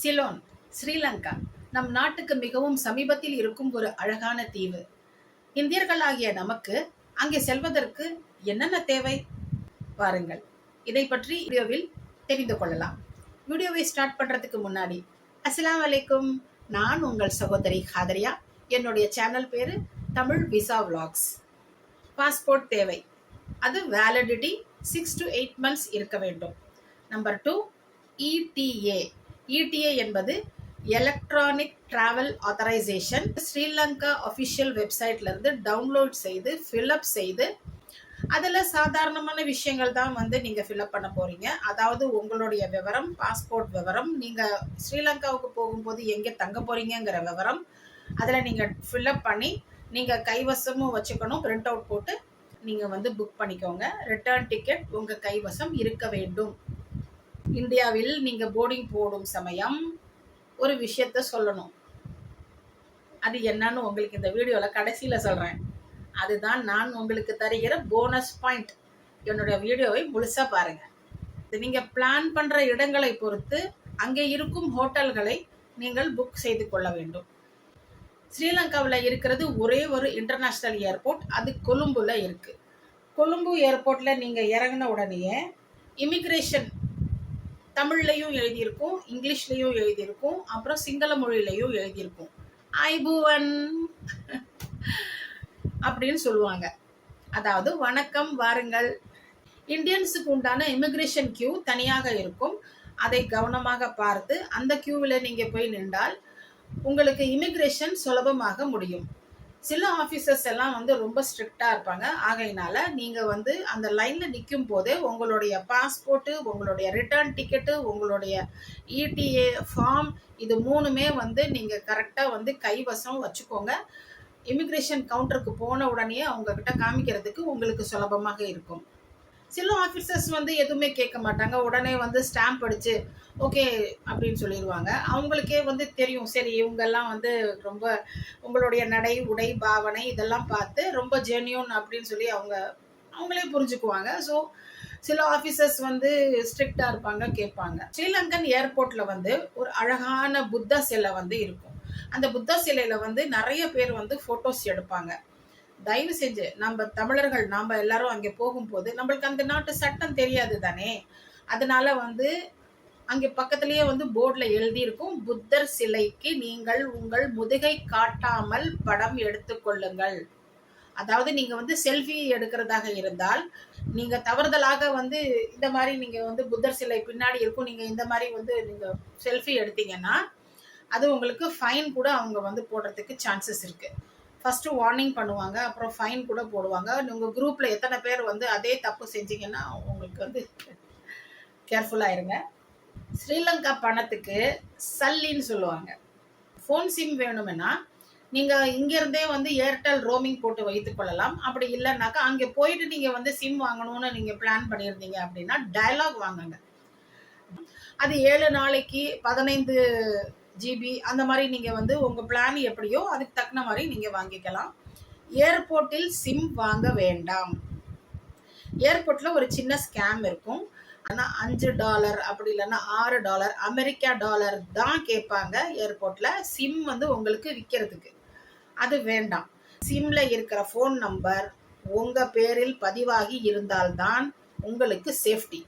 சிலோன் ஸ்ரீலங்கா நம் நாட்டுக்கு மிகவும் சமீபத்தில் இருக்கும் ஒரு அழகான தீவு. இந்தியர்களாகிய நமக்கு அங்கே செல்வதற்கு என்னென்ன தேவை? பாருங்கள். இதை பற்றி வீடியோவில் தெரிந்து கொள்ளலாம். வீடியோவை ஸ்டார்ட் பண்ணுறதுக்கு முன்னாடி அஸ்லாம் வலைக்கும் நான் உங்கள் சகோதரி ஹாதரியா. என்னுடைய சேனல் பேர் தமிழ் விசா vlogs. பாஸ்போர்ட் தேவை. அது validity six to eight months இருக்க வேண்டும். நம்பர் டூ இடிஏ இடிஏ என்பது electronic travel authorisation Sri Lanka official வெப்சைட்ல இருந்து டவுன்லோட் செய்து ஃபில்அப் செய்து அதில் சாதாரணமான விஷயங்கள் தான் வந்து நீங்கள் ஃபில்அப் பண்ண போகிறீங்க அதாவது உங்களுடைய விவரம் பாஸ்போர்ட் விவரம் நீங்கள் ஸ்ரீலங்காவுக்கு போகும்போது எங்கே தங்க போகிறீங்கங்கிற விவரம் அதில் நீங்கள் ஃபில்அப் பண்ணி நீங்கள் கைவசமும் வச்சுக்கணும் பிரிண்ட் அவுட் போட்டு நீங்கள் வந்து புக் பண்ணிக்கோங்க. ரிட்டர்ன் டிக்கெட் உங்கள் கைவசம் இருக்க வேண்டும். இந்தியாவில் நீங்கள் போர்டிங் போடும் சமயம் ஒரு விஷயத்த சொல்லணும். அது என்னன்னு உங்களுக்கு இந்த வீடியோவில் கடைசியில் சொல்கிறேன் அதுதான் நான் உங்களுக்கு தருகிற போனஸ் பாயிண்ட் என்னுடைய வீடியோவை முழுசாக பாருங்கள் நீங்கள் பிளான் பண்ணுற இடங்களை பொறுத்து அங்கே இருக்கும் ஹோட்டல்களை நீங்கள் புக் செய்து கொள்ள வேண்டும். ஸ்ரீலங்காவில் இருக்கிறது ஒரே ஒரு இன்டர்நேஷ்னல் ஏர்போர்ட் அது கொழும்புல இருக்குது கொழும்பு ஏர்போர்ட்டில் நீங்கள் இறங்கின உடனேயே இமிக்ரேஷன் தமிழ்லையும் எழுதியிருக்கும் இங்கிலீஷ்லையும் எழுதியிருக்கும் அப்புறம் சிங்கள மொழியிலையும் எழுதியிருக்கும். ஐபுவன் அப்படின்னு சொல்லுவாங்க. அதாவது வணக்கம் வாருங்கள். இந்தியன்ஸுக்கு உண்டான இமிக்ரேஷன் கியூ தனியாக இருக்கும். அதை கவனமாக பார்த்து அந்த கியூவில் நீங்கள் போய் நின்றால் உங்களுக்கு இமிக்ரேஷன் சுலபமாக முடியும். சில ஆஃபீஸர்ஸ் எல்லாம் வந்து ரொம்ப ஸ்ட்ரிக்டாக இருப்பாங்க. ஆகையினால நீங்கள் வந்து அந்த லைனில் நிற்கும் போதே உங்களுடைய பாஸ்போர்ட்டு உங்களுடைய ரிட்டர்ன் டிக்கெட்டு உங்களுடைய இடிஏ ஃபார்ம் இது மூணுமே வந்து நீங்கள் கரெக்டாக வந்து கைவசம் வச்சுக்கோங்க. இமிக்ரேஷன் கவுண்டருக்கு போன உடனே அவங்கக்கிட்ட காமிக்கிறதுக்கு உங்களுக்கு சுலபமாக இருக்கும். சில ஆஃபீஸர்ஸ் வந்து எதுவுமே கேட்க மாட்டாங்க. உடனே வந்து ஸ்டாம்ப் அடிச்சு ஓகே அப்படின்னு சொல்லிடுவாங்க அவங்களுக்கே வந்து தெரியும். சரி இவங்கெல்லாம் வந்து ரொம்ப உங்களுடைய நடை உடை பாவனை இதெல்லாம் பார்த்து ரொம்ப ஜென்யூன் அப்படின்னு சொல்லி அவங்க அவங்களே புரிஞ்சுக்குவாங்க. ஸோ சில ஆஃபீஸர்ஸ் வந்து ஸ்ட்ரிக்டாக இருப்பாங்க கேட்பாங்க. ஸ்ரீலங்கன் ஏர்போர்ட்டில் வந்து ஒரு அழகான புத்த சிலை வந்து இருக்கும். அந்த புத்த சிலையில் வந்து நிறைய பேர் வந்து ஃபோட்டோஸ் எடுப்பாங்க. தயவு செஞ்சு நம்ம தமிழர்கள் நாம் எல்லாரும் அங்கே போகும்போது நம்மளுக்கு அந்த நாட்டு சட்டம் தெரியாது தானே? அதனால வந்து அங்கே பக்கத்துலேயே வந்து போர்டில் எழுதியிருக்கும் புத்தர் சிலைக்கு நீங்கள் உங்கள் முதுகை காட்டாமல் படம் எடுத்துக்கொள்ளுங்கள் அதாவது நீங்கள் வந்து செல்ஃபி எடுக்கிறதாக இருந்தால் நீங்கள் தவறுதலாக வந்து இந்த மாதிரி நீங்கள் வந்து புத்தர் சிலை பின்னாடி இருக்கும் நீங்கள் இந்த மாதிரி வந்து நீங்கள் செல்ஃபி எடுத்தீங்கன்னா அது உங்களுக்கு ஃபைன் கூட அவங்க வந்து போடுறதுக்கு சான்சஸ் இருக்குது ஃபர்ஸ்ட் வார்னிங் பண்ணுவாங்க அப்புறம் ஃபைன் கூட போடுவாங்க. உங்க குரூப்ல எத்தனை பேர் வந்து அதே தப்பு செஞ்சீங்கன்னா உங்களுக்கு வந்து கேர்ஃபுல்லா இருங்க. ஸ்ரீலங்கா பணத்துக்கு சல்லின்னு சொல்லுவாங்க. ஃபோன் சிம் வேணுமென்னா நீங்க இங்கிருந்தே வந்து ஏர்டெல் ரோமிங் போட்டு வைத்துக் கொள்ளலாம். அப்படி இல்லைன்னாக்கா அங்கே போயிட்டு நீங்க வந்து சிம் வாங்கணும்னு நீங்க பிளான் பண்ணியிருந்தீங்க அப்படின்னா டயலாக் வாங்குங்க. அது ஏழு நாளைக்கு பதினைந்து ஜிபி அந்த மாதிரி நீங்கள் வந்து உங்கள் பிளான் எப்படியோ அதுக்கு தக்கன மாதிரி நீங்கள் வாங்கிக்கலாம். ஏர்போர்ட்டில் சிம் வாங்க வேண்டாம். ஏர்போர்ட்டில் ஒரு சின்ன ஸ்கேம் இருக்கும். ஆனால் அஞ்சு டாலர் அப்படி இல்லைன்னா ஆறு டாலர் அமெரிக்கா டாலர் தான் கேட்பாங்க ஏர்போர்ட்டில் சிம் வந்து உங்களுக்கு விற்கிறதுக்கு அது வேண்டாம். சிம்மில் இருக்கிற ஃபோன் நம்பர் உங்கள் பேரில் பதிவாகி இருந்தால்தான் உங்களுக்கு சேஃப்டி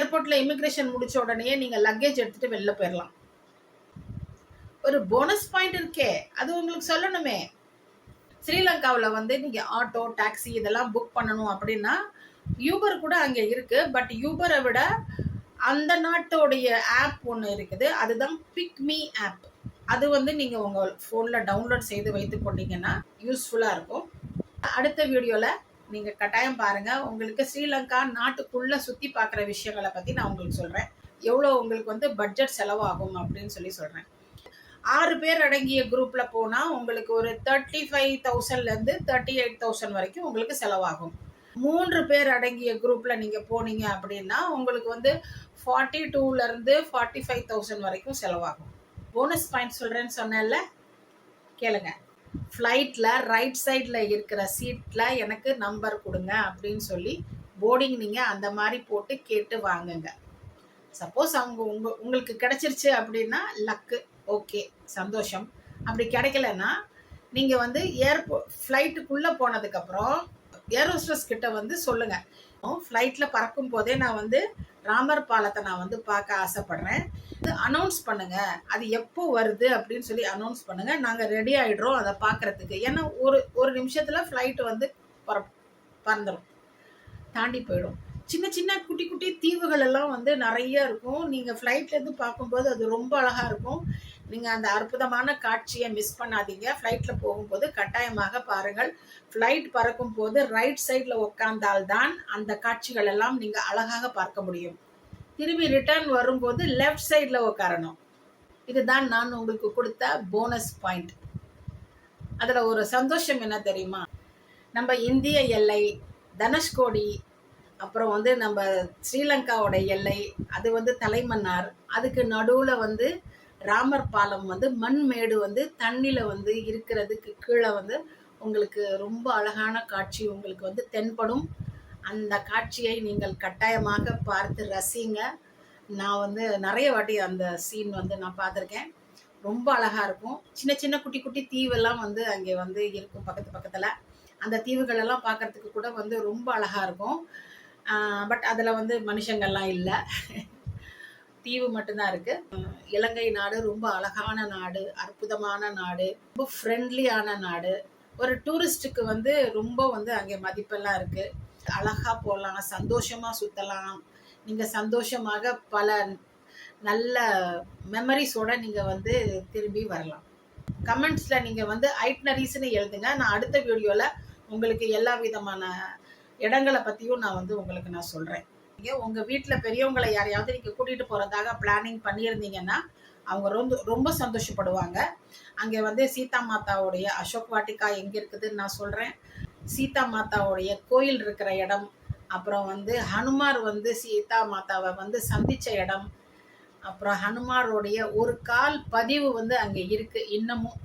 ஏர்போர்ட்டில் இமிக்ரேஷன் முடித்த உடனே நீங்கள் லக்கேஜ் எடுத்துகிட்டு வெளில போயிடலாம் ஒரு போனஸ் பாயிண்ட் இருக்கே. அது உங்களுக்கு சொல்லணுமே. ஸ்ரீலங்காவில் வந்து நீங்கள் ஆட்டோ டாக்ஸி இதெல்லாம் புக் பண்ணணும் அப்படின்னா யூபர் கூட அங்கே இருக்கு. பட் யூபரை விட அந்த நாட்டோடைய ஆப் ஒன்று இருக்குது. அதுதான் பிக் மீ ஆப் அது வந்து நீங்கள் உங்கள் ஃபோனில் டவுன்லோட் செய்து வைத்து கொண்டீங்கன்னா யூஸ்ஃபுல்லாக இருக்கும். அடுத்த வீடியோவில் நீங்கள் கட்டாயம் பாருங்கள் உங்களுக்கு ஸ்ரீலங்கா நாட்டுக்குள்ளே சுற்றி பார்க்குற விஷயங்களை பற்றி நான் உங்களுக்கு சொல்கிறேன் எவ்வளோ உங்களுக்கு வந்து பட்ஜெட் செலவாகும் அப்படின்னு சொல்லி சொல்கிறேன் ஆறு பேர் அடங்கிய குரூப்பில் போனால் உங்களுக்கு ஒரு தேர்ட்டி ஃபைவ் தௌசண்ட்லேருந்து தேர்ட்டி எயிட் தௌசண்ட் வரைக்கும் உங்களுக்கு செலவாகும். மூன்று பேர் அடங்கிய குரூப்பில் நீங்கள் போனீங்க அப்படின்னா உங்களுக்கு வந்து ஃபார்ட்டி டூலேருந்து ஃபார்ட்டி ஃபைவ் தௌசண்ட் வரைக்கும் செலவாகும். போனஸ் பாயிண்ட் சொல்கிறேன்னு சொன்னேன்ல? கேளுங்க. ஃப்ளைட்டில் ரைட் சைடில் இருக்கிற சீட்டில் எனக்கு நம்பர் கொடுங்க அப்படின்னு சொல்லி போர்டிங் நீங்கள் அந்த மாதிரி போட்டு கேட்டு வாங்குங்க. சப்போஸ் அவங்க உங்க உங்களுக்கு கிடச்சிருச்சு அப்படின்னா லக்கு ஓகே சந்தோஷம். அப்படி கிடைக்கலன்னா நீங்கள் வந்து ஏர்போ ஃப்ளைட்டுக்குள்ளே போனதுக்கப்புறம் ஏரோஸ்டர்ஸ் கிட்ட வந்து சொல்லுங்கள் ஃப்ளைட்டில் பறக்கும் போதே நான் வந்து ராமர் பாலத்தை நான் வந்து பார்க்க ஆசைப்படுறேன். இது அனௌன்ஸ் பண்ணுங்கள் அது எப்போ வருது அப்படின்னு சொல்லி அனௌன்ஸ் பண்ணுங்கள் நாங்கள் ரெடி ஆகிடுறோம் அதை பார்க்கறதுக்கு. ஏன்னா ஒரு ஒரு நிமிஷத்தில் ஃப்ளைட்டு வந்து பற பறந்துடும் தாண்டி போயிடும். சின்ன சின்ன குட்டி குட்டி தீவுகள் எல்லாம் வந்து நிறைய இருக்கும். நீங்கள் ஃப்ளைட்லேருந்து பார்க்கும்போது அது ரொம்ப அழகாக இருக்கும். நீங்கள் அந்த அற்புதமான காட்சியை மிஸ் பண்ணாதீங்க. ஃப்ளைட்டில் போகும்போது கட்டாயமாக பாருங்கள். ஃப்ளைட் பறக்கும் போது ரைட் சைடில் உட்காந்தால்தான் அந்த காட்சிகள் எல்லாம் நீங்கள் அழகாக பார்க்க முடியும். திரும்பி ரிட்டர்ன் வரும்போது லெஃப்ட் சைடில் உட்காரணும் இதுதான் நான் உங்களுக்கு கொடுத்த போனஸ் பாயிண்ட் அதில் ஒரு சந்தோஷம் என்ன தெரியுமா? நம்ம இந்திய எல்லை தனுஷ்கோடி அப்புறம் வந்து நம்ம ஸ்ரீலங்காவோட எல்லை அது வந்து தலைமன்னார். அதுக்கு நடுவில் வந்து ராமர் பாலம் வந்து மண்மேடு வந்து தண்ணியில் வந்து இருக்கிறதுக்கு கீழே வந்து உங்களுக்கு ரொம்ப அழகான காட்சி உங்களுக்கு வந்து தென்படும். அந்த காட்சியை நீங்கள் கட்டாயமாக பார்த்து ரசிங்க. நான் வந்து நிறைய வாட்டி அந்த சீன் வந்து நான் பார்த்துருக்கேன். ரொம்ப அழகாக இருக்கும். சின்ன சின்ன குட்டி குட்டி தீவெல்லாம் வந்து அங்கே வந்து இருக்கும் பக்கத்து பக்கத்தில். அந்த தீவுகளெல்லாம் பார்க்குறதுக்கு பார்க்கறதுக்கு கூட வந்து ரொம்ப அழகாக இருக்கும். பட் அதில் வந்து மனுஷங்கள்லாம் இல்லை. தீவு மட்டும்தான் இருக்கு. இலங்கை நாடு ரொம்ப அழகான நாடு அற்புதமான நாடு ரொம்ப ஃப்ரெண்ட்லியான நாடு. ஒரு டூரிஸ்ட்டுக்கு வந்து ரொம்ப வந்து அங்கே மதிப்பெல்லாம் இருக்குது அழகாக போகலாம் சந்தோஷமாக சுற்றலாம் நீங்கள் சந்தோஷமாக பல நல்ல மெமரிஸோட நீங்கள் வந்து திரும்பி வரலாம். கமெண்ட்ஸில் நீங்கள் வந்து ஐட்னரிஸ்னு எழுதுங்க. நான் அடுத்த வீடியோவில் உங்களுக்கு எல்லா விதமான இடங்களை பத்தியும் நான் வந்து உங்களுக்கு நான் சொல்றேன். நீங்க உங்க வீட்டுல பெரியவங்களை யாரையாவது நீங்க கூட்டிட்டு போறதாக பிளானிங் பண்ணியிருந்தீங்கன்னா அவங்க ரொம்ப ரொம்ப சந்தோஷப்படுவாங்க. அங்கே வந்து சீதா மாதாவுடைய அசோக் வாட்டிகா எங்க இருக்குதுன்னு நான் சொல்றேன். சீதா மாதாவுடைய கோயில் இருக்கிற இடம் அப்புறம் வந்து ஹனுமார் வந்து சீதா மாதாவை வந்து சந்திச்ச இடம் அப்புறம் ஹனுமாரோடைய ஒரு கால் பதிவு வந்து அங்கே இருக்கு இன்னமும்.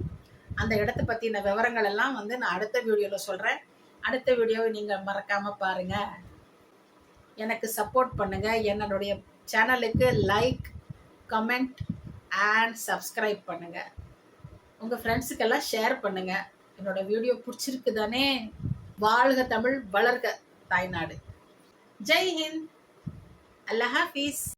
அந்த இடத்த பற்றின விவரங்கள் எல்லாம் வந்து நான் அடுத்த வீடியோவில் சொல்கிறேன் அடுத்த வீடியோவை நீங்கள் மறக்காமல் பாருங்கள் எனக்கு சப்போர்ட் பண்ணுங்கள் என்னுடைய சேனலுக்கு லைக் கமெண்ட் அண்ட் சப்ஸ்கிரைப் பண்ணுங்கள் உங்கள் ஃப்ரெண்ட்ஸுக்கெல்லாம் ஷேர் பண்ணுங்கள் என்னோட வீடியோ பிடிச்சிருக்கு தானே? வாழ்க தமிழ் வளர்க தாய்நாடு. ஜெய் ஹிந்த். அல்லா ஹாஃபீஸ்.